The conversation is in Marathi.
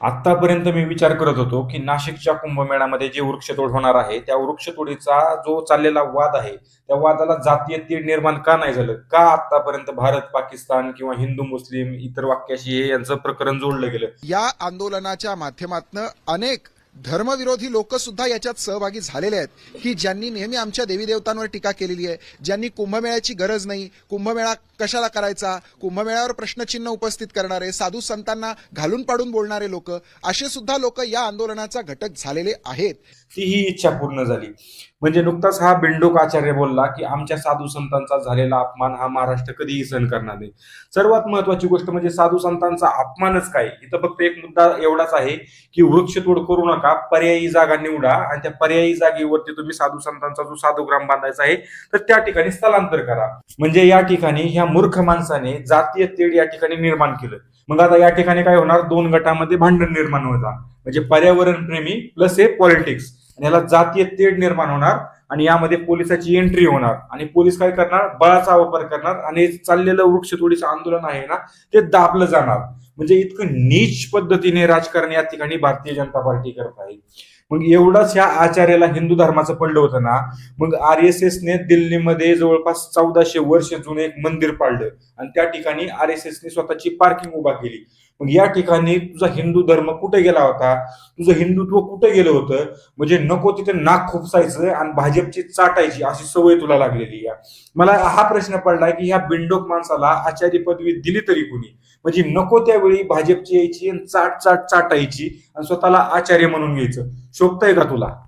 आतापर्यंत मी विचार करत होतो की नाशिकच्या कुंभमेळ्यामध्ये जे वृक्षतोड होणार आहे त्या वृक्षतोडीचा जो चाललेला वाद आहे त्या वादाला जातीय तीड निर्माण का नाही झालं? का आतापर्यंत भारत पाकिस्तान किंवा हिंदू मुस्लिम इतर वाक्याशी हे यांचं प्रकरण जोडलं गेलं? या आंदोलनाच्या माध्यमातून अनेक धर्मविरोधी लोक सुद्धा याच्यात सहभागी झालेले आहेत. की ज्यांनी नेहमी आमच्या देवी देवतांवर टीका केलेली आहे ज्यांनी कुंभमेळ्याची गरज नाही कुंभमेळा कशाला करायचा कुंभमेळ्यावर प्रश्नचिन्ह उपस्थित करणारे साधू संतांना घालून पाडून बोलणारे लोक असे सुद्धा लोक या आंदोलनाचा घटक झालेले आहेत. ती ही इच्छा पूर्ण झाली. म्हणजे नुकताच हा बिंडोक आचार्य बोलला की आमच्या साधू संतांचा झालेला अपमान हा महाराष्ट्र कधीही सहन करणार नाही. सर्वात महत्वाची गोष्ट म्हणजे साधू संतांचा अपमानच काय? इथं फक्त एक मुद्दा एवढाच आहे की वृक्षतोड करू नका पर्यायी जागा निवडा आणि त्या पर्यायी जागेवरती तुम्ही साधू संतांचा जो साधूग्राम बांधायचा आहे तर त्या ठिकाणी स्थलांतर करा. म्हणजे या ठिकाणी ह्या मूर्ख माणसाने जातीय तेढ या ठिकाणी निर्माण केलं. मग आता या ठिकाणी काय होणार? दोन गटामध्ये भांडण निर्माण होता. म्हणजे पर्यावरण प्रेमी प्लस हे पॉलिटिक्स आणि याला जातीय तेढ निर्माण होणार आणि यामध्ये पोलिसाची एंट्री होणार. आणि पोलीस काय करणार? बळाचा वापर करणार. आणि चाललेलं वृक्षतोडीचं आंदोलन आहे ना ते दाबलं जाणार. म्हणजे इतकं नीच पद्धतीने राजकारण या ठिकाणी भारतीय जनता पार्टी करत आहे. मग एवढंच ह्या आचार्याला हिंदू धर्माचं पडलं होतं ना मग आर एस एसने दिल्लीमध्ये जवळपास चौदाशे वर्ष जुने एक मंदिर पाडलं. आणि त्या ठिकाणी आर एस एसने स्वतःची पार्किंग उभा केली. मग या ठिकाणी तुझा हिंदू धर्म कुठे गेला होता? तुझं हिंदुत्व कुठे गेलं होतं? म्हणजे नको तिथे नाक खुपसायचं आणि भाजपची चाटायची अशी सवय तुला लागलेली आहे. मला हा प्रश्न पडलाय की ह्या बिंडोक माणसाला आचार्य पदवी दिली तरी कुणी? म्हणजे नको त्यावेळी भाजपची यायची आणि चाट चाट चाटायची आणि स्वतःला आचार्य म्हणून घ्यायचं. शोभताय का तुला?